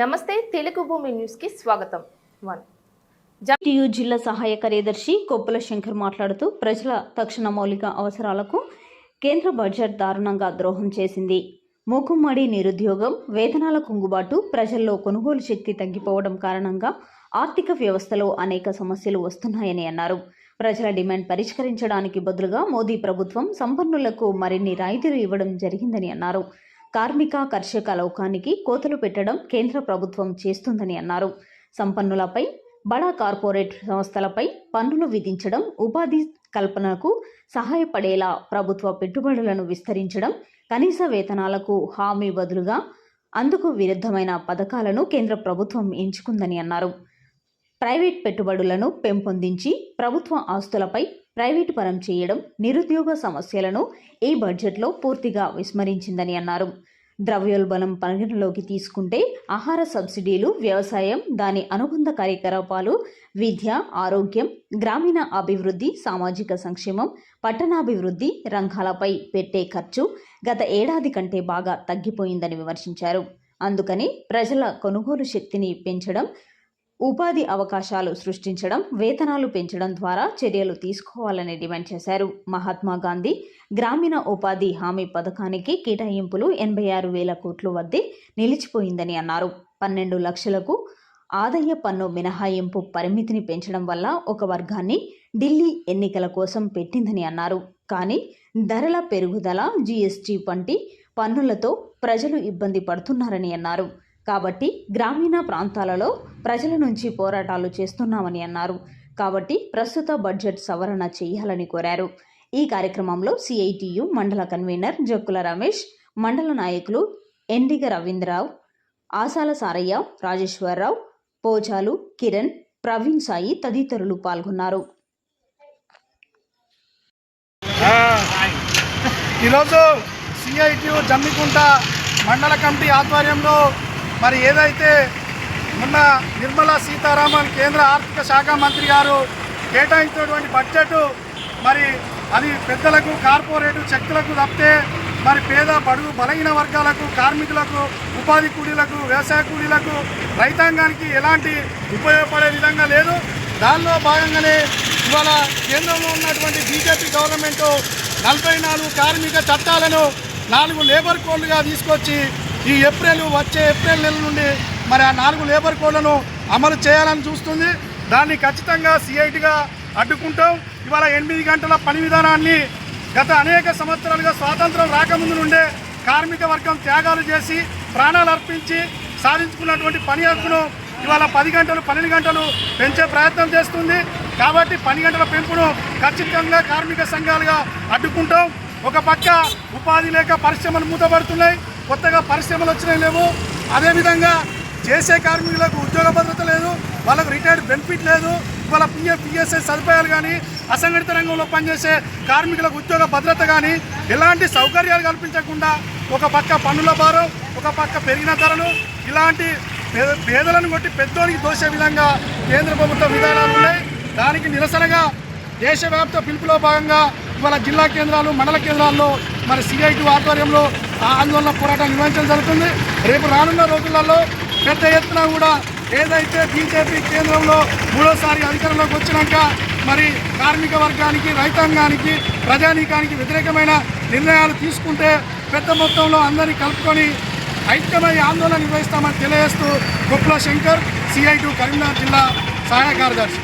నమస్తే తెలుగు భూమి న్యూస్కి స్వాగతం. వన్. టియు జిల్లా సహాయ కార్యదర్శి కొప్పుల శంకర్ మాట్లాడుతూ ప్రజల తక్షణ మౌలిక అవసరాలకు కేంద్ర బడ్జెట్ దారుణంగా ద్రోహం చేసింది. మూకుమ్మడి నిరుద్యోగం వేతనాల కుంగుబాటు ప్రజల్లో కొనుగోలు శక్తి తగ్గిపోవడం కారణంగా ఆర్థిక వ్యవస్థలో అనేక సమస్యలు వస్తున్నాయని అన్నారు. ప్రజల డిమాండ్ పరిష్కరించడానికి బదులుగా మోదీ ప్రభుత్వం సంపన్నులకు మరిన్ని రాయితీలు ఇవ్వడం జరిగిందని అన్నారు. కార్మిక కర్షక లోకానికి కోతలు పెట్టడం కేంద్ర ప్రభుత్వం చేస్తుందని అన్నారు. సంపన్నులపై బడా కార్పొరేట్ సంస్థలపై పన్నులు విధించడం ఉపాధి కల్పనకు సహాయపడేలా ప్రభుత్వ పెట్టుబడులను విస్తరించడం కనీస వేతనాలకు హామీ బదులుగా అందుకు విరుద్ధమైన పథకాలను కేంద్ర ప్రభుత్వం ఎంచుకుందని అన్నారు. ప్రైవేట్ పెట్టుబడులను పెంపొందించి ప్రభుత్వ ఆస్తులపై ప్రైవేటు పరం చేయడం నిరుద్యోగ సమస్యలను ఈ బడ్జెట్లో పూర్తిగా విస్మరించిందని అన్నారు. ద్రవ్యోల్బణం పరిగణలోకి తీసుకుంటే ఆహార సబ్సిడీలు వ్యవసాయం దాని అనుబంధ కార్యకలాపాలు విద్య ఆరోగ్యం గ్రామీణ అభివృద్ధి సామాజిక సంక్షేమం పట్టణాభివృద్ధి రంగాలపై పెట్టే ఖర్చు గత ఏడాది కంటే బాగా తగ్గిపోయిందని విమర్శించారు. అందుకని ప్రజల కొనుగోలు శక్తిని పెంచడం ఉపాధి అవకాశాలు సృష్టించడం వేతనాలు పెంచడం ద్వారా చర్యలు తీసుకోవాలని డిమాండ్ చేశారు. మహాత్మా గాంధీ గ్రామీణ ఉపాధి హామీ పథకానికి కేటాయింపులు ఎనభై ఆరు వేల కోట్ల వద్దే నిలిచిపోయిందని అన్నారు. పన్నెండు లక్షలకు ఆదాయ పన్ను మినహాయింపు పరిమితిని పెంచడం వల్ల ఒక వర్గాన్ని ఢిల్లీ ఎన్నికల కోసం పెట్టిందని అన్నారు. కానీ ధరల పెరుగుదల జీఎస్టీ వంటి పన్నులతో ప్రజలు ఇబ్బంది పడుతున్నారని అన్నారు. కాబట్టి గ్రామీణ ప్రాంతాలలో ప్రజల నుంచి పోరాటాలు చేస్తున్నామని అన్నారు. కాబట్టి ప్రస్తుత బడ్జెట్ సవరణ చేయాలని కోరారు. ఈ కార్యక్రమంలో సిఐటియు మండల కన్వీనర్ జక్కుల రమేష్ మండల నాయకులు ఎండిగ రవీంద్రరావు ఆసాల సారయ్య రాజేశ్వరరావు పోచాలు కిరణ్ ప్రవీణ్ సాయి తదితరులు పాల్గొన్నారు. ఈరోజు సిఐటియు జమ్మికుంట మండల కమిటీ ఆధ్వర్యంలో మరి ఏదైతే మొన్న నిర్మలా సీతారామన్ కేంద్ర ఆర్థిక శాఖ మంత్రి గారు కేటాయించినటువంటి బడ్జెట్ మరి అది పెద్దలకు కార్పొరేట్ శక్తులకు తప్పితే మరి పేద బడుగు బలహీన వర్గాలకు కార్మికులకు ఉపాధి కూలీలకు వ్యవసాయ కూలీలకు రైతాంగానికి ఎలాంటి ఉపయోగపడే విధంగా లేదు. దానిలో భాగంగానే ఇవాళ కేంద్రంలో ఉన్నటువంటి బీజేపీ గవర్నమెంట్ నలభై నాలుగు కార్మిక చట్టాలను నాలుగు లేబర్ కోడ్లుగా తీసుకొచ్చి ఈ ఏప్రిల్ వచ్చే ఏప్రిల్ నెల నుండి మరి ఆ నాలుగు లేబర్ కోడ్లను అమలు చేయాలని చూస్తుంది. దాన్ని ఖచ్చితంగా సిఐటిగా అడ్డుకుంటాం. ఇవాళ ఎనిమిది గంటల పని విధానాన్ని గత అనేక సంవత్సరాలుగా స్వాతంత్రం రాకముందు నుండే కార్మిక వర్గం త్యాగాలు చేసి ప్రాణాలు అర్పించి సాధించుకున్నటువంటి పని హక్కును ఇవాళ పది గంటలు పన్నెండు గంటలు పెంచే ప్రయత్నం చేస్తుంది. కాబట్టి పని గంటల పెంపును ఖచ్చితంగా కార్మిక సంఘాలుగా అడ్డుకుంటాం. ఒక పక్క ఉపాధి లేక పరిశ్రమలు మూతపడుతున్నాయి. కొత్తగా పరిశ్రమలు వచ్చినాయి లేవు. అదేవిధంగా చేసే కార్మికులకు ఉద్యోగ భద్రత లేదు వాళ్ళకు రిటైర్డ్ బెనిఫిట్ లేదు వాళ్ళ పిఎఫ్ పిఎస్ఐ సదుపాయాలు కానీ అసంఘటిత రంగంలో పనిచేసే కార్మికులకు ఉద్యోగ భద్రత కానీ ఎలాంటి సౌకర్యాలు కల్పించకుండా ఒక పక్క పన్నుల భారం ఒక పక్క పెరిగిన ధరలు ఇలాంటి పేద- పేదలను కొట్టి పెద్దోనికి దోసే విధంగా కేంద్ర ప్రభుత్వ విధానాలు ఉన్నాయి. దానికి నిరసనగా దేశవ్యాప్త పిలుపులో భాగంగా ఇవాళ జిల్లా కేంద్రాలు మండల కేంద్రాల్లో మరి సిఐటి ఆధ్వర్యంలో ఆ ఆందోళన పోరాటం నిర్వహించడం జరుగుతుంది. రేపు రానున్న రోజులలో పెద్ద ఎత్తున కూడా ఏదైతే బీజేపీ కేంద్రంలో మూడోసారి అధికారంలోకి వచ్చినాక మరి కార్మిక వర్గానికి రైతాంగానికి ప్రజానీకానికి వ్యతిరేకమైన నిర్ణయాలు తీసుకుంటే పెద్ద మొత్తంలో అందరినీ కలుపుకొని ఐక్యమై ఆందోళన నిర్వహిస్తామని తెలియజేస్తూ గొప్పల శంకర్ సిఐటు కరీంనగర్ జిల్లా సహాయ కార్యదర్శి.